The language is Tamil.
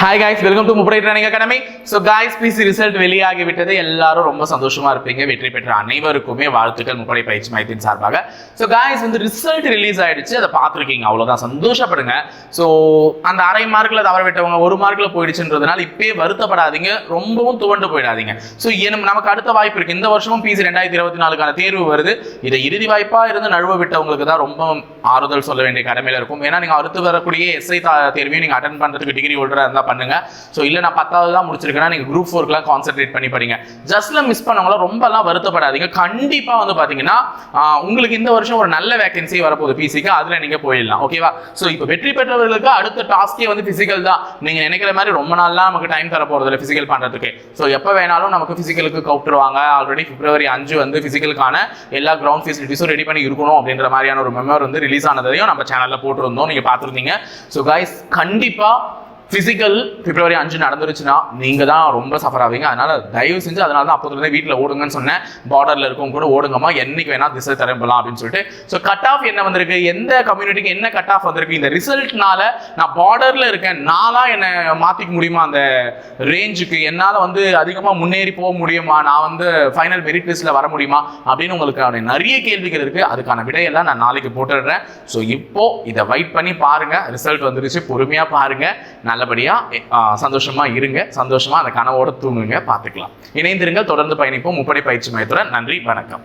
ஹாய் காய்ஸ் வெல்கம் டு முப்படை training academy so guys PC result வெளியாகி விட்டது எல்லாரும் ரொம்ப சந்தோஷமா இருப்பீங்க. வெற்றி பெற்ற அனைவருக்குமே வாழ்த்துக்கள். முப்படை பயிற்சி மையத்தின் சார்பாக. ஸோ காய்ஸ் வந்து ரிசல்ட் ரிலீஸ் ஆயிடுச்சு. அதை பார்த்துருக்கீங்க. அவ்வளோதான் சந்தோஷப்படுங்க. ஸோ அந்த அரை மார்க்கில் தவற விட்டவங்க ஒரு மார்க்கில் போயிடுச்சுன்றதுனால இப்பயே வருத்தப்படாதீங்க. ரொம்பவும் துவண்டு போயிடாதீங்க. ஸோ நமக்கு அடுத்த வாய்ப்பு இருக்கு. இந்த வருஷமும் பிசி ரெண்டாயிரத்தி இருபத்தி நாலுக்கான தேர்வு வருது. இதை இறுதி வாய்ப்பா இருந்து நழுவ விட்டவங்களுக்கு தான் ரொம்ப ஆறுதல் சொல்ல வேண்டிய கடமையில இருக்கும். ஏன்னா நீங்க அடுத்து வரக்கூடிய எஸ்ஐ தேர்வையும் நீங்க அட்டன் பண்றதுக்கு டிகிரி ஹோல்டராக இருந்தால் பண்ணுங்க. ஸோ இல்லை நான் பத்தாவது தான் முடிச்சிருக்கேன்னா நீங்கள் குரூப் ஃபோர்க்குலாம் கான்சென்ட்ரேட் பண்ணி படிங்க. ஜஸ்ட்ல மிஸ் பண்ணவங்கள ரொம்பலாம் வருத்தப்படாதீங்க. கண்டிப்பாக வந்து பார்த்தீங்கன்னா உங்களுக்கு இந்த வருஷம் ஒரு நல்ல வேகன்சி வரப்போகுது பிசிக்கு அதில் நீங்கள் போயிடலாம். ஓகேவா ஸோ இப்போ வெற்றி பெற்றவர்களுக்கு அடுத்த டாஸ்கே வந்து ஃபிசிக்கல் தான். நீங்கள் நினைக்கிற மாதிரி ரொம்ப நாள்லாம் நமக்கு டைம் தர போகிறது இல்லை ஃபிசிக்கல் பண்ணுறதுக்கு ஸோ எப்போ வேணாலும் நமக்கு ஃபிசிக்கலுக்கு கவுட்டுருவாங்க ஆல்ரெடி பிப்ரவரி அஞ்சு வந்து ஃபிசிக்கலுக்கான எல்லா கிரவுண்ட் ஃபெசிலிட்டிஸும் ரெடி பண்ணி இருக்கணும் அப்படின்ற மாதிரியான ஒரு மெமர் வந்து ரிலீஸ் ஆனதையும் நம்ம சேனலில் போட்டிருந்தோம். நீங்கள் பார்த்துருந்தீங்க. ஸோ கைஸ் கண்டிப்பாக ஃபிசிக்கல் பிப்ரவரி அஞ்சு நடந்துருச்சுன்னா நீங்க தான் ரொம்ப சஃபர் ஆவீங்க. அதனால தயவு செஞ்சு அதனால தான் அப்போதுலேருந்து வீட்டில் ஓடுங்கன்னு சொன்னேன். பார்டர்ல இருக்கவங்க கூட ஓடுங்கம்மா. என்னைக்கு வேணா திசை திரும்பலாம் அப்படின்னு சொல்லிட்டு. ஸோ கட் ஆஃப் என்ன வந்திருக்கு? எந்த கம்யூனிட்டிக்கு என்ன கட் ஆஃப் வந்திருக்கு? இந்த ரிசல்ட்னால நான் பார்டர்ல இருக்கேன். நானா என்னை மாத்திக்க முடியுமா? அந்த ரேஞ்சுக்கு என்னால் வந்து அதிகமாக முன்னேறி போக முடியுமா? நான் வந்து ஃபைனல் மெரிட் லிஸ்ட்ல வர முடியுமா? அப்படின்னு உங்களுக்கு நிறைய கேள்விகள் இருக்கு. அதுக்கான விடையெல்லாம் நான் நாளைக்கு போட்டுடுறேன். ஸோ இப்போ இதை வெயிட் பண்ணி பாருங்க. ரிசல்ட் வந்துருச்சு. பொறுமையாக பாருங்க. நல்லா நல்லபடியாக சந்தோஷமா இருங்க. சந்தோஷமா அந்த கனவோட தூங்குங்க. பார்த்துக்கலாம். இணைந்திருங்கள். தொடர்ந்து பயணிப்போம். முப்படை பயிற்சி மையத்துடன் நன்றி. வணக்கம்.